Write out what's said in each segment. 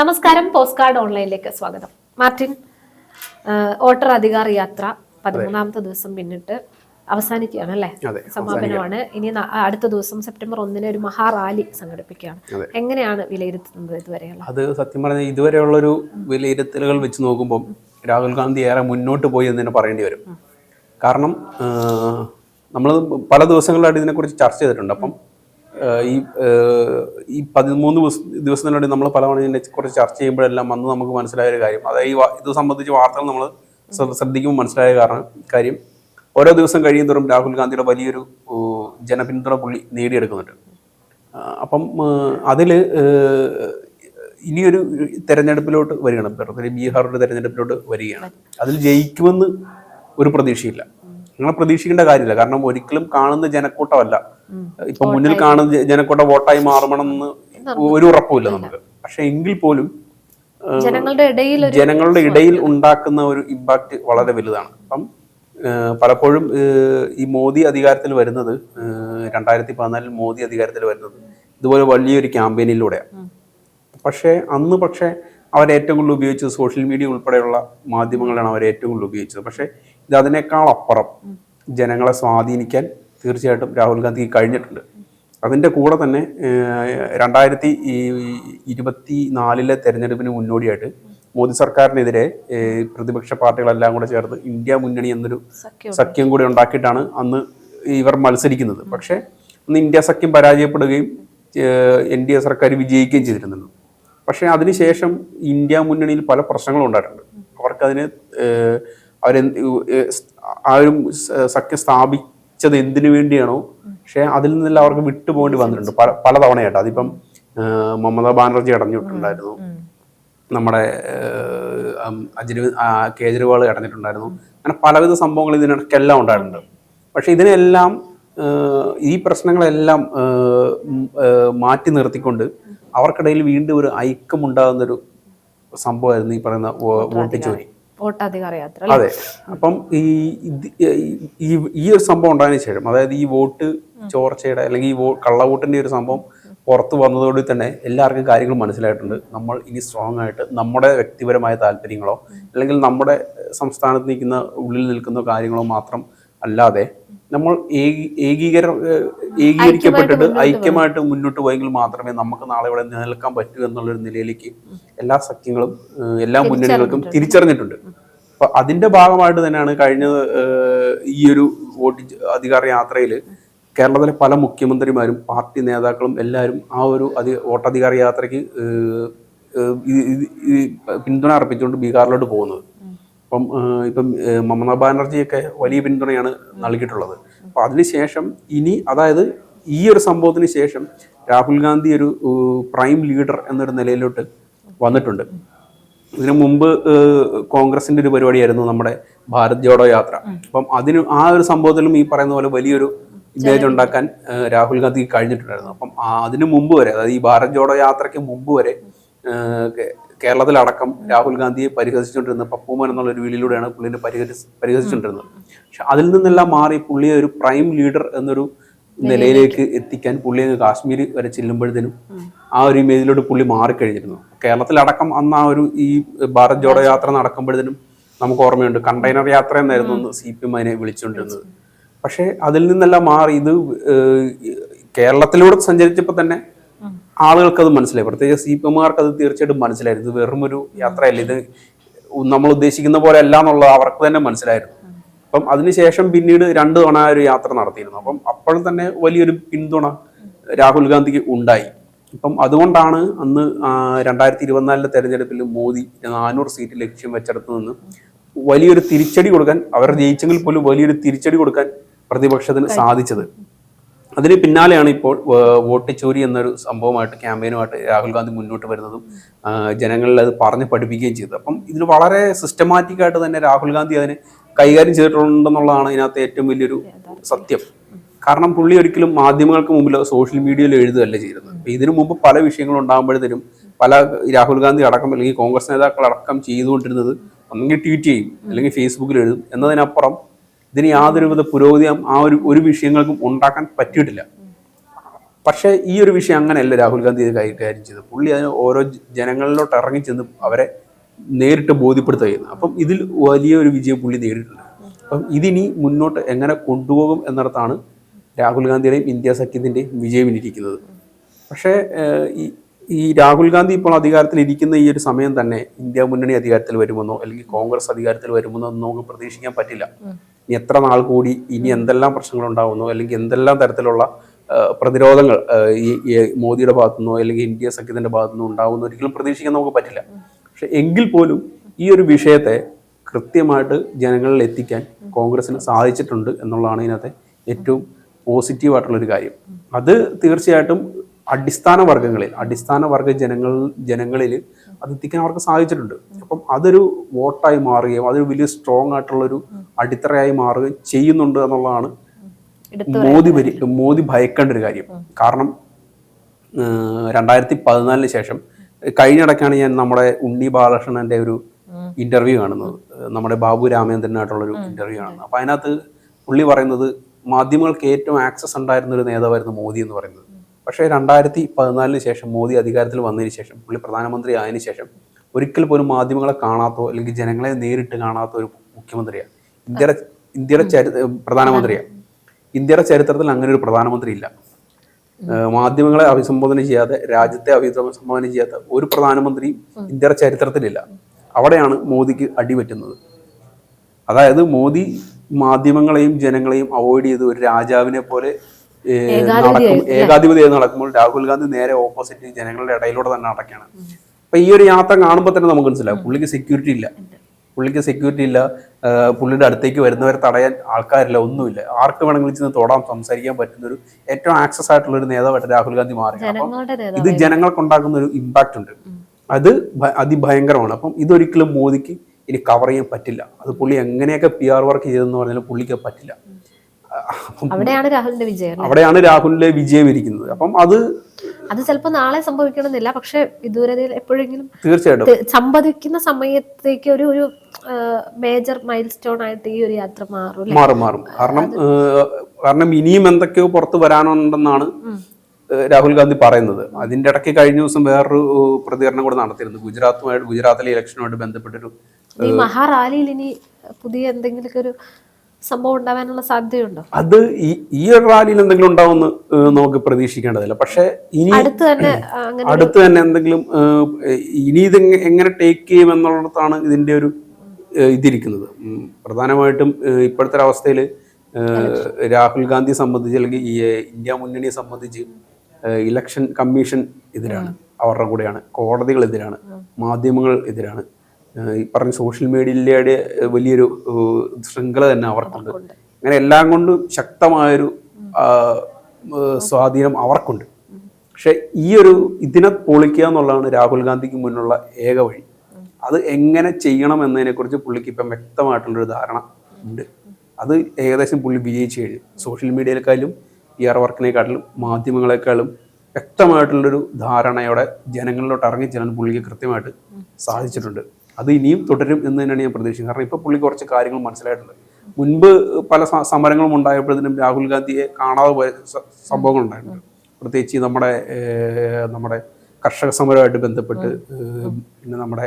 നമസ്കാരം post card ഓൺലൈനിലേക്ക് സ്വാഗതം. Martin ഓട്ടർ voter Adhikar യാത്ര പതിമൂന്നാമത്തെ ദിവസം പിന്നിട്ട് അവസാനിക്കുകയാണ് അല്ലേ? സമാപനമാണ്. ഇനി അടുത്ത ദിവസം സെപ്റ്റംബർ ഒന്നിന് ഒരു മഹാറാലി സംഘടിപ്പിക്കുകയാണ്. എങ്ങനെയാണ് വിലയിരുത്തുന്നത് ഇതുവരെയുള്ള? അത് സത്യം പറഞ്ഞാൽ ഇതുവരെയുള്ള ഒരു വിലയിരുത്തലുകൾ വെച്ച് നോക്കുമ്പോൾ രാഹുൽ ഗാന്ധി ഏറെ മുന്നോട്ട് പോയി എന്ന് തന്നെ പറയേണ്ടി വരും. കാരണം നമ്മൾ പല ദിവസങ്ങളിലായിട്ട് ഇതിനെക്കുറിച്ച് ചർച്ച ചെയ്തിട്ടുണ്ട്. അപ്പം ഈ ഈ പതിമൂന്ന് ദിവസം ദിവസത്തിനുവേണ്ടി നമ്മൾ പലവണ ഇതിനെ കുറിച്ച് ചർച്ച ചെയ്യുമ്പോഴെല്ലാം വന്ന് നമുക്ക് മനസ്സിലായ ഒരു കാര്യം. അതായത് ഈ ഇത് സംബന്ധിച്ച് വാർത്തകൾ നമ്മൾ ശ്രദ്ധിക്കുമ്പോൾ മനസ്സിലായ കാരണം കാര്യം. ഓരോ ദിവസം കഴിയുന്തോറും രാഹുൽ ഗാന്ധിയുടെ വലിയൊരു ജനപിന്തുണ പുള്ളി നേടിയെടുക്കുന്നുണ്ട്. അപ്പം അതിൽ ഇനിയൊരു തെരഞ്ഞെടുപ്പിലോട്ട് വരികയാണ്. പ്രത്യേകിച്ച് ബീഹാറിന്റെ തെരഞ്ഞെടുപ്പിലോട്ട് വരികയാണ്. അതിൽ ജയിക്കുമെന്ന് ഒരു പ്രതീക്ഷയില്ല. അങ്ങനെ പ്രതീക്ഷിക്കേണ്ട കാര്യമില്ല. കാരണം ഒരിക്കലും കാണുന്ന ജനക്കൂട്ടമല്ല. ഇപ്പൊ മുന്നിൽ കാണുന്ന ജനക്കൂട്ട വോട്ടായി മാറണമെന്ന് ഒരു ഉറപ്പുമില്ല നമുക്ക്. പക്ഷെ എങ്കിൽ പോലും ജനങ്ങളുടെ ഇടയിൽ ജനങ്ങളുടെ ഇടയിൽ ഉണ്ടാക്കുന്ന ഒരു ഇമ്പാക്റ്റ് വളരെ വലുതാണ്. അപ്പം പലപ്പോഴും ഈ മോദി അധികാരത്തിൽ വരുന്നത് രണ്ടായിരത്തി പതിനാലിൽ മോദി അധികാരത്തിൽ വരുന്നത് ഇതുപോലെ വലിയൊരു ക്യാമ്പയിനിലൂടെയാണ്. പക്ഷേ അന്ന് പക്ഷേ അവർ ഏറ്റവും കൂടുതൽ ഉപയോഗിച്ചത് സോഷ്യൽ മീഡിയ ഉൾപ്പെടെയുള്ള മാധ്യമങ്ങളാണ് അവർ ഏറ്റവും കൂടുതൽ ഉപയോഗിച്ചത്. പക്ഷേ ഇത് അതിനേക്കാൾ അപ്പുറം ജനങ്ങളെ സ്വാധീനിക്കാൻ തീർച്ചയായിട്ടും രാഹുൽ ഗാന്ധിക്ക് കഴിഞ്ഞിട്ടുണ്ട്. അതിന്റെ കൂടെ തന്നെ രണ്ടായിരത്തി ഇരുപത്തി നാലിലെ തെരഞ്ഞെടുപ്പിന് മുന്നോടിയായിട്ട് മോദി സർക്കാരിനെതിരെ പ്രതിപക്ഷ പാർട്ടികളെല്ലാം കൂടെ ചേർന്ന് ഇന്ത്യ മുന്നണി എന്നൊരു സഖ്യം കൂടി ഉണ്ടാക്കിയിട്ടാണ് അന്ന് ഇവർ മത്സരിക്കുന്നത്. പക്ഷേ അന്ന് ഇന്ത്യ സഖ്യം പരാജയപ്പെടുകയും എൻ ഡി എ സർക്കാർ വിജയിക്കുകയും ചെയ്തിരുന്നു. പക്ഷേ അതിനുശേഷം ഇന്ത്യ മുന്നണിയിൽ പല പ്രശ്നങ്ങളും ഉണ്ടായിട്ടുണ്ട്. അവർക്കതിന് ആരും ആ ഒരു സഖ്യം സഖ്യം സ്ഥാപിച്ചത് എന്തിനു വേണ്ടിയാണോ? പക്ഷേ അതിൽ നിന്നെല്ലാം അവർക്ക് വിട്ടുപോകേണ്ടി വന്നിട്ടുണ്ട്. പല പല തവണയായിട്ട്. അതിപ്പം മമതാ ബാനർജി അടഞ്ഞിട്ടുണ്ടായിരുന്നു. നമ്മുടെ അജിന് കേജ്രിവാൾ അടഞ്ഞിട്ടുണ്ടായിരുന്നു. അങ്ങനെ പലവിധ സംഭവങ്ങൾ ഇതിനിടയ്ക്കെല്ലാം ഉണ്ടായിട്ടുണ്ട്. പക്ഷെ ഇതിനെല്ലാം ഈ പ്രശ്നങ്ങളെല്ലാം മാറ്റി നിർത്തിക്കൊണ്ട് അവർക്കിടയിൽ വീണ്ടും ഒരു ഐക്യമുണ്ടാകുന്നൊരു സംഭവമായിരുന്നു ഈ പറയുന്ന വോട്ട് ചോരി വോട്ടധികാർ യാത്ര? അതെ അപ്പം ഈ ഈ ഒരു സംഭവം ഉണ്ടായതിനു ശേഷം അതായത് ഈ വോട്ട് ചോർച്ചയുടെ അല്ലെങ്കിൽ ഈ കള്ളവോട്ടിന്റെ ഒരു സംഭവം പുറത്തു വന്നതോടെ തന്നെ എല്ലാവർക്കും കാര്യങ്ങൾ മനസ്സിലായിട്ടുണ്ട് നമ്മൾ ഇനി സ്ട്രോങ് ആയിട്ട് നമ്മുടെ വ്യക്തിപരമായ താല്പര്യങ്ങളോ അല്ലെങ്കിൽ നമ്മുടെ സംസ്ഥാനത്ത് നിൽക്കുന്ന ഉള്ളിൽ നിൽക്കുന്ന കാര്യങ്ങളോ മാത്രം അല്ലാതെ നമ്മൾ ഏകീ ഏകീകര ഏകീകരിക്കപ്പെട്ടിട്ട് ഐക്യമായിട്ട് മുന്നോട്ട് പോയെങ്കിൽ മാത്രമേ നമുക്ക് നാളെ ഇവിടെ നിലനിൽക്കാൻ പറ്റൂ എന്നുള്ളൊരു നിലയിലേക്ക് എല്ലാ സഖ്യങ്ങളും എല്ലാ മുന്നണികൾക്കും തിരിച്ചറിഞ്ഞിട്ടുണ്ട്. അപ്പൊ അതിന്റെ ഭാഗമായിട്ട് തന്നെയാണ് കഴിഞ്ഞ ഈ ഒരു വോട്ട് അധികാര യാത്രയിൽ കേരളത്തിലെ പല മുഖ്യമന്ത്രിമാരും പാർട്ടി നേതാക്കളും എല്ലാവരും ആ ഒരു അധി വോട്ടധികാര യാത്രയ്ക്ക് പിന്തുണ അർപ്പിച്ചുകൊണ്ട് ബീഹാറിലോട്ട് പോകുന്നത്. അപ്പം ഇപ്പം ഏഹ്, മമതാ ബാനർജിയൊക്കെ വലിയ പിന്തുണയാണ് നൽകിയിട്ടുള്ളത്. അപ്പം അതിനുശേഷം ഇനി അതായത് ഈ ഒരു സംഭവത്തിന് ശേഷം രാഹുൽ ഗാന്ധി ഒരു പ്രൈം ലീഡർ എന്നൊരു നിലയിലോട്ട് വന്നിട്ടുണ്ട്. ഇതിനു മുമ്പ് കോൺഗ്രസിന്റെ ഒരു പരിപാടിയായിരുന്നു നമ്മുടെ ഭാരത് ജോഡോ യാത്ര. അപ്പം അതിന് ആ ഒരു സംഭവത്തിലും ഈ പറയുന്ന പോലെ വലിയൊരു ഇമേജ് ഉണ്ടാക്കാൻ രാഹുൽ ഗാന്ധി കഴിഞ്ഞിട്ടുണ്ടായിരുന്നു. അപ്പം അതിനു മുമ്പ് വരെ അതായത് ഈ ഭാരത് ജോഡോ യാത്രയ്ക്ക് മുമ്പ് വരെ കേരളത്തിലടക്കം രാഹുൽ ഗാന്ധിയെ പരിഹസിച്ചുകൊണ്ടിരുന്ന പപ്പുമൻ എന്നുള്ള ഒരു വീലിലൂടെയാണ് പുള്ളിനെ പരിഹരിച്ച് പരിഹസിച്ചുകൊണ്ടിരുന്നത്. പക്ഷെ അതിൽ നിന്നെല്ലാം മാറി പുള്ളിയെ ഒരു പ്രൈം ലീഡർ എന്നൊരു നിലയിലേക്ക് എത്തിക്കാൻ പുള്ളി അങ്ങ് കാശ്മീർ വരെ ചെല്ലുമ്പോഴത്തേനും ആ ഒരു ഇമേജിലോട്ട് പുള്ളി മാറിക്കഴിഞ്ഞിരുന്നു. കേരളത്തിലടക്കം അന്ന് ആ ഒരു ഈ ഭാരത് ജോഡോ യാത്ര നടക്കുമ്പോഴത്തേനും നമുക്ക് ഓർമ്മയുണ്ട് കണ്ടെയ്നർ യാത്ര എന്നായിരുന്നു അന്ന് സി പി എം അതിനെ വിളിച്ചുകൊണ്ടിരുന്നത്. പക്ഷേ അതിൽ നിന്നെല്ലാം മാറി ഇത് കേരളത്തിലൂടെ സഞ്ചരിച്ചപ്പോൾ തന്നെ ആളുകൾക്ക് അത് മനസ്സിലായി. പ്രത്യേകിച്ച് സി പി എമ്മുകാർക്ക് അത് തീർച്ചയായിട്ടും മനസ്സിലായിരുന്നു ഇത് വെറും ഒരു യാത്രയല്ല. ഇത് നമ്മൾ ഉദ്ദേശിക്കുന്ന പോലെ അല്ല എന്നുള്ളത് അവർക്ക് തന്നെ മനസ്സിലായിരുന്നു. അപ്പം അതിനുശേഷം പിന്നീട് രണ്ട് തവണ ഒരു യാത്ര നടത്തിയിരുന്നു. അപ്പം അപ്പോഴും തന്നെ വലിയൊരു പിന്തുണ രാഹുൽ ഗാന്ധിക്ക് ഉണ്ടായി. ഇപ്പം അതുകൊണ്ടാണ് അന്ന് രണ്ടായിരത്തി ഇരുപത്തിനാലിലെ തെരഞ്ഞെടുപ്പിൽ മോദി നാനൂറ് സീറ്റ് ലക്ഷ്യം വെച്ചെടുത്ത് നിന്ന് വലിയൊരു തിരിച്ചടി കൊടുക്കാൻ അവർ ജയിച്ചെങ്കിൽ പോലും വലിയൊരു തിരിച്ചടി കൊടുക്കാൻ പ്രതിപക്ഷത്തിന് സാധിച്ചത്. അതിന് പിന്നാലെയാണ് ഇപ്പോൾ വോട്ട് ചോരി എന്നൊരു സംഭവമായിട്ട് ക്യാമ്പയിനുമായിട്ട് രാഹുൽ ഗാന്ധി മുന്നോട്ട് വരുന്നതും ജനങ്ങളിൽ അത് പറഞ്ഞ് പഠിപ്പിക്കുകയും ചെയ്തത് അപ്പം ഇതിന് വളരെ സിസ്റ്റമാറ്റിക് ആയിട്ട് തന്നെ രാഹുൽ ഗാന്ധി അതിനെ കൈകാര്യം ചെയ്തിട്ടുണ്ടെന്നുള്ളതാണ് ഇതിനകത്ത് ഏറ്റവും വലിയൊരു സത്യം. കാരണം പുള്ളി ഒരിക്കലും മാധ്യമങ്ങൾക്ക് മുമ്പിൽ സോഷ്യൽ മീഡിയയിൽ എഴുതുകയല്ല അപ്പം ഇതിനു മുമ്പ് പല വിഷയങ്ങളും ഉണ്ടാകുമ്പോഴത്തേനും പല രാഹുൽ ഗാന്ധി അടക്കം അല്ലെങ്കിൽ കോൺഗ്രസ് നേതാക്കൾ അടക്കം ചെയ്തുകൊണ്ടിരുന്നത് ഒന്നെങ്കിൽ ട്വീറ്റ് ചെയ്യും അല്ലെങ്കിൽ ഫേസ്ബുക്കിൽ എഴുതും എന്നതിനപ്പുറം ഇതിന് യാതൊരുവിധ പുരോഗതി ആ ഒരു ഒരു വിഷയങ്ങൾക്കും ഉണ്ടാക്കാൻ പറ്റിയിട്ടില്ല. പക്ഷേ ഈ ഒരു വിഷയം അങ്ങനെയല്ല രാഹുൽ ഗാന്ധി ഇത് കൈകാര്യം ചെയ്തത്. പുള്ളി അതിന് ഓരോ ജനങ്ങളിലോട്ട് ഇറങ്ങി ചെന്ന് അവരെ നേരിട്ട് ബോധ്യപ്പെടുത്തുക ചെയ്യുന്നത് അപ്പം ഇതിൽ വലിയൊരു വിജയം പുള്ളി നേടിയിട്ടുണ്ട് അപ്പം ഇതിനി മുന്നോട്ട് എങ്ങനെ കൊണ്ടുപോകും എന്നിടത്താണ് രാഹുൽ ഗാന്ധിയുടെയും ഇന്ത്യ സഖ്യത്തിന്റെയും വിജയം ഇരിക്കുന്നത് പക്ഷേ ഈ ഈ രാഹുൽ ഗാന്ധി ഇപ്പോൾ അധികാരത്തിൽ ഇരിക്കുന്ന ഈ ഒരു സമയം തന്നെ ഇന്ത്യ മുന്നണി അധികാരത്തിൽ വരുമെന്നോ അല്ലെങ്കിൽ കോൺഗ്രസ് അധികാരത്തിൽ വരുമെന്നോ നമുക്ക് പ്രതീക്ഷിക്കാൻ പറ്റില്ല. ഇനി എത്ര നാൾ കൂടി ഇനി എന്തെല്ലാം പ്രശ്നങ്ങൾ ഉണ്ടാകുന്നു അല്ലെങ്കിൽ എന്തെല്ലാം തരത്തിലുള്ള പ്രതിരോധങ്ങൾ ഈ മോദിയുടെ ഭാഗത്തു നിന്നോ അല്ലെങ്കിൽ ഇന്ത്യ സഖ്യത്തിന്റെ ഭാഗത്തുനിന്നോ ഉണ്ടാവുമെന്ന് ഒരിക്കലും പ്രതീക്ഷിക്കാൻ നമുക്ക് പറ്റില്ല. പക്ഷെ എങ്കിൽ പോലും ഈ ഒരു വിഷയത്തെ കൃത്യമായിട്ട് ജനങ്ങളിൽ എത്തിക്കാൻ കോൺഗ്രസിന് സാധിച്ചിട്ടുണ്ട് എന്നുള്ളതാണ് ഇതിനകത്തെ ഏറ്റവും പോസിറ്റീവായിട്ടുള്ളൊരു കാര്യം. അത് തീർച്ചയായിട്ടും അടിസ്ഥാന വർഗങ്ങളിൽ അടിസ്ഥാന വർഗ ജനങ്ങൾ ജനങ്ങളിൽ അത് എത്തിക്കാൻ അവർക്ക് സാധിച്ചിട്ടുണ്ട്. അപ്പം അതൊരു വോട്ടായി മാറുകയും അതൊരു വലിയ സ്ട്രോങ് ആയിട്ടുള്ളൊരു അടിത്തറയായി മാറുകയും ചെയ്യുന്നുണ്ട് എന്നുള്ളതാണ് മോദി ഭരി മോദി ഭയക്കേണ്ട ഒരു കാര്യം. കാരണം രണ്ടായിരത്തി പതിനാലിന് ശേഷം കഴിഞ്ഞിടയ്ക്കാണ് ഞാൻ നമ്മുടെ ഉണ്ണി ബാലകൃഷ്ണന്റെ ഒരു ഇന്റർവ്യൂ കാണുന്നത്. നമ്മുടെ ബാബു രാമേന്ദ്രനായിട്ടുള്ളൊരു ഇന്റർവ്യൂ കാണുന്നത് അപ്പൊ അതിനകത്ത് പുള്ളി പറയുന്നത് മാധ്യമങ്ങൾക്ക് ഏറ്റവും ആക്സസ് ഉണ്ടായിരുന്ന ഒരു നേതാവായിരുന്നു മോദി എന്ന് പറയുന്നത്. പക്ഷേ രണ്ടായിരത്തി പതിനാലിന് ശേഷം മോദി അധികാരത്തിൽ വന്നതിന് ശേഷം പുള്ളി പ്രധാനമന്ത്രി ആയതിനു ശേഷം ഒരിക്കൽ പോലും മാധ്യമങ്ങളെ കാണാത്തോ അല്ലെങ്കിൽ ജനങ്ങളെ നേരിട്ട് കാണാത്ത ഒരു മുഖ്യമന്ത്രിയാണ് ഇന്ത്യയുടെ ഇന്ത്യയുടെ ചരി പ്രധാനമന്ത്രിയാണ് ഇന്ത്യയുടെ ചരിത്രത്തിൽ അങ്ങനെ ഒരു പ്രധാനമന്ത്രി ഇല്ല. മാധ്യമങ്ങളെ അഭിസംബോധന ചെയ്യാതെ രാജ്യത്തെ അഭിസംബോധന ചെയ്യാത്ത ഒരു പ്രധാനമന്ത്രിയും ഇന്ത്യയുടെ ചരിത്രത്തിലില്ല. അവിടെയാണ് മോദിക്ക് അടിപറ്റുന്നത് അതായത് മോദി മാധ്യമങ്ങളെയും ജനങ്ങളെയും അവോയ്ഡ് ചെയ്ത് ഒരു രാജാവിനെ പോലെ നടക്കും. ഏകാധിപതിയായി നടക്കുമ്പോൾ രാഹുൽ ഗാന്ധി നേരെ ഓപ്പോസിറ്റ് ജനങ്ങളുടെ ഇടയിലൂടെ തന്നെ നടക്കുകയാണ്. അപ്പൊ ഈ ഒരു യാത്ര കാണുമ്പോൾ തന്നെ നമുക്ക് മനസ്സിലാവും. പുള്ളിക്ക് സെക്യൂരിറ്റി ഇല്ല. പുള്ളിക്ക് സെക്യൂരിറ്റി ഇല്ല. പുള്ളിയുടെ അടുത്തേക്ക് വരുന്നവരെ തടയാൻ ആൾക്കാരില്ല ഒന്നുമില്ല. ആർക്ക് വേണമെങ്കിലും ചെന്ന് തൊടാം സംസാരിക്കാൻ പറ്റുന്ന ഒരു ഏറ്റവും ആക്സസ് ആയിട്ടുള്ള ഒരു നേതാവായിട്ട് രാഹുൽ ഗാന്ധി മാറി അപ്പം ഉണ്ടാക്കുന്ന ഇത് ജനങ്ങൾക്കുണ്ടാക്കുന്ന ഒരു ഇമ്പാക്റ്റ് ഉണ്ട്. അത് അതിഭയങ്കരമാണ്. അപ്പം ഇതൊരിക്കലും മോദിക്ക് ഇനി കവർ ചെയ്യാൻ പറ്റില്ല. അത് പുള്ളി എങ്ങനെയൊക്കെ പി ആർ വർക്ക് ചെയ്തെന്ന് പറഞ്ഞാലും പുള്ളിക്ക് പറ്റില്ല. അവിടെയാണ് രാഹുലിന്റെ വിജയം അവിടെയാണ് രാഹുലിന്റെ വിജയം ഇരിക്കുന്നത്. അപ്പം അത് അത് ചിലപ്പോ നാളെ സംഭവിക്കണമെന്നില്ല. പക്ഷെ ഇതുവരെ എപ്പോഴെങ്കിലും തീർച്ചയായിട്ടും. സംഭവിക്കുന്ന സമയത്തേക്ക് ഒരു ഒരു മേജർ മൈൽ സ്റ്റോൺ ആയിട്ട് ഈ ഒരു യാത്ര മാറും മാറും മാറും. കാരണം കാരണം ഇനിയും എന്തൊക്കെയോ പുറത്ത് വരാനുണ്ടെന്നാണ് രാഹുൽ ഗാന്ധി പറയുന്നത്. അതിന്റെ ഇടയ്ക്ക് കഴിഞ്ഞ ദിവസം വേറൊരു പ്രതികരണം കൂടെ നടത്തിയിരുന്നു. ഗുജറാത്തുമായിട്ട് ഗുജറാത്തിലെ ഇലക്ഷനുമായിട്ട് ബന്ധപ്പെട്ടൊരു ഈ മഹാറാലിയിൽ ഇനി പുതിയ എന്തെങ്കിലും ഒരു സംഭവം ഉണ്ടാവാനുള്ള സാധ്യതയുണ്ടോ? അത് ഈ ഈ ഒരു റാലിയിൽ എന്തെങ്കിലും ഉണ്ടാവുമെന്ന് നമുക്ക് പ്രതീക്ഷിക്കേണ്ടതില്ല. പക്ഷേ ഇനി അടുത്ത് തന്നെ അടുത്ത് തന്നെ എന്തെങ്കിലും ഇനി ഇത് എങ്ങനെ ടേക്ക് ചെയ്യും എന്നുള്ളതാണ് ഇതിന്റെ ഒരു ഇതിരിക്കുന്നത്. പ്രധാനമായിട്ടും ഇപ്പോഴത്തെ ഒരു അവസ്ഥയിൽ രാഹുൽ ഗാന്ധിയെ സംബന്ധിച്ച് അല്ലെങ്കിൽ ഈ ഇന്ത്യ മുന്നണിയെ സംബന്ധിച്ച് ഇലക്ഷൻ കമ്മീഷൻ എതിരാണ്. അവരുടെ കൂടെയാണ്. കോടതികൾ എതിരാണ്. മാധ്യമങ്ങൾ എതിരാണ്. ഈ പറഞ്ഞ സോഷ്യൽ മീഡിയയുടെ വലിയൊരു ശൃംഖല തന്നെ അവർക്കുണ്ട്. അങ്ങനെ എല്ലാം കൊണ്ടും ശക്തമായൊരു സ്വാധീനം അവർക്കുണ്ട്. പക്ഷെ ഈ ഒരു ഇതിനെ പൊളിക്കുക എന്നുള്ളതാണ് രാഹുൽ ഗാന്ധിക്ക് മുന്നുള്ള ഏക വഴി. അത് എങ്ങനെ ചെയ്യണം എന്നതിനെക്കുറിച്ച് പുള്ളിക്ക് ഇപ്പം വ്യക്തമായിട്ടുള്ളൊരു ധാരണ ഉണ്ട്. അത് ഏകദേശം പുള്ളി വിജയിച്ചു കഴിഞ്ഞു. സോഷ്യൽ മീഡിയയിലേക്കാളും പി ആർ വർക്കിനേക്കാട്ടിലും മാധ്യമങ്ങളെക്കാളും വ്യക്തമായിട്ടുള്ളൊരു ധാരണയോടെ ജനങ്ങളിലോട്ട് ഇറങ്ങി ചെല്ലാൻ പുള്ളിക്ക് കൃത്യമായിട്ട് സാധിച്ചിട്ടുണ്ട്. അത് ഇനിയും തുടരും എന്ന് തന്നെയാണ് ഞാൻ പ്രതീക്ഷിക്കുന്നത്. കാരണം ഇപ്പൊ പുള്ളി കുറച്ച് കാര്യങ്ങൾ മനസ്സിലായിട്ടുണ്ട്. മുൻപ് പല സമരങ്ങളും ഉണ്ടായപ്പോഴത്തേനും രാഹുൽ ഗാന്ധിയെ കാണാതെ പോയ സംഭവങ്ങൾ ഉണ്ടായിട്ടുണ്ട്. പ്രത്യേകിച്ച് നമ്മുടെ നമ്മുടെ കർഷക സമരമായിട്ട് ബന്ധപ്പെട്ട് പിന്നെ നമ്മുടെ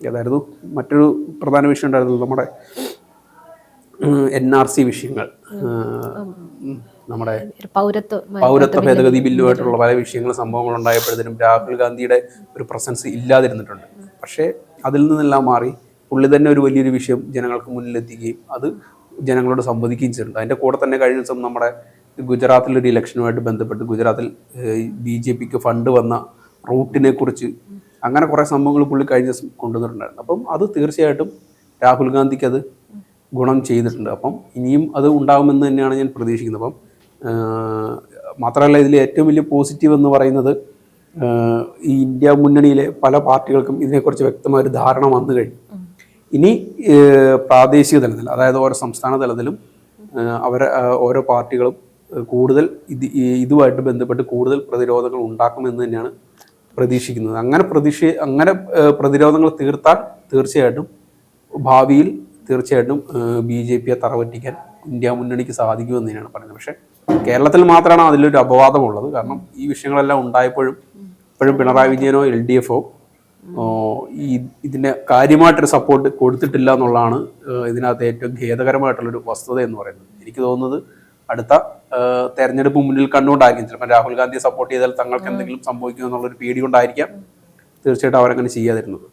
ഏതായിരുന്നു? മറ്റൊരു പ്രധാന വിഷയം ഉണ്ടായിരുന്നു നമ്മുടെ എൻ ആർ സി വിഷയങ്ങൾ. നമ്മുടെ പൗരത്വ ഭേദഗതി ബില്ലുമായിട്ടുള്ള പല വിഷയങ്ങളും സംഭവങ്ങൾ ഉണ്ടായപ്പോഴത്തേനും രാഹുൽ ഗാന്ധിയുടെ ഒരു പ്രസൻസ് ഇല്ലാതിരുന്നിട്ടുണ്ട്. പക്ഷേ അതിൽ നിന്നെല്ലാം മാറി പുള്ളി തന്നെ ഒരു വലിയൊരു വിഷയം ജനങ്ങൾക്ക് മുന്നിലെത്തിക്കുകയും അത് ജനങ്ങളോട് സംവദിക്കുകയും ചെയ്തിട്ടുണ്ട്. അതിന്റെ കൂടെ തന്നെ കഴിഞ്ഞ ദിവസം നമ്മുടെ ഗുജറാത്തിലൊരു ഇലക്ഷനുമായിട്ട് ബന്ധപ്പെട്ട് ഗുജറാത്തിൽ ബി ജെ പിക്ക് ഫണ്ട് വന്ന റൂട്ടിനെ കുറിച്ച് അങ്ങനെ കുറേ സംഭവങ്ങൾ പുള്ളി കഴിഞ്ഞ ദിവസം കൊണ്ടുവന്നിട്ടുണ്ടായിരുന്നു. അപ്പം അത് തീർച്ചയായിട്ടും രാഹുൽ ഗാന്ധിക്ക് അത് ഗുണം ചെയ്തിട്ടുണ്ട്. അപ്പം ഇനിയും അത് ഉണ്ടാകുമെന്ന് തന്നെയാണ് ഞാൻ പ്രതീക്ഷിക്കുന്നത്. അപ്പം മാത്രമല്ല ഇതിൽ ഏറ്റവും വലിയ പോസിറ്റീവ് എന്ന് പറയുന്നത് ഈ ഇന്ത്യ മുന്നണിയിലെ പല പാർട്ടികൾക്കും ഇതിനെക്കുറിച്ച് വ്യക്തമായ ഒരു ധാരണ വന്നു കഴിഞ്ഞു. ഇനി പ്രാദേശിക തലത്തിൽ അതായത് ഓരോ സംസ്ഥാന തലത്തിലും അവർ ഓരോ പാർട്ടികളും കൂടുതൽ ഇത് ഇതുമായിട്ട് ബന്ധപ്പെട്ട് കൂടുതൽ പ്രതിരോധങ്ങൾ ഉണ്ടാക്കുമെന്ന് തന്നെയാണ് പ്രതീക്ഷിക്കുന്നത്. അങ്ങനെ പ്രതീക്ഷ അങ്ങനെ പ്രതിരോധങ്ങൾ തീർത്താൽ തീർച്ചയായിട്ടും ഭാവിയിൽ തീർച്ചയായിട്ടും ബി ജെ പിയെ തറവറ്റിക്കാൻ ഇന്ത്യ മുന്നണിക്ക് സാധിക്കുമെന്ന് തന്നെയാണ് പറയുന്നത്. പക്ഷേ കേരളത്തിൽ മാത്രമാണ് അതിലൊരു അപവാദമുള്ളത്. കാരണം ഈ വിഷയങ്ങളെല്ലാം ഉണ്ടായപ്പോഴും ഇപ്പോഴും പിണറായി വിജയനോ എൽ ഡി എഫോ ഈ ഇതിന് കാര്യമായിട്ടൊരു സപ്പോർട്ട് കൊടുത്തിട്ടില്ല എന്നുള്ളതാണ് ഇതിനകത്ത് ഏറ്റവും ഖേദകരമായിട്ടുള്ളൊരു വസ്തുത എന്ന് പറയുന്നത്. എനിക്ക് തോന്നുന്നത് അടുത്ത തെരഞ്ഞെടുപ്പ് മുന്നിൽ കണ്ടുകൊണ്ടായിരിക്കും. ചിലപ്പോൾ രാഹുൽ ഗാന്ധിയെ സപ്പോർട്ട് ചെയ്താൽ തങ്ങൾക്ക് എന്തെങ്കിലും സംഭവിക്കും എന്നുള്ളൊരു പേടി കൊണ്ടായിരിക്കാം. തീർച്ചയായിട്ടും അവരങ്ങനെ ചെയ്യാതിരുന്നത്.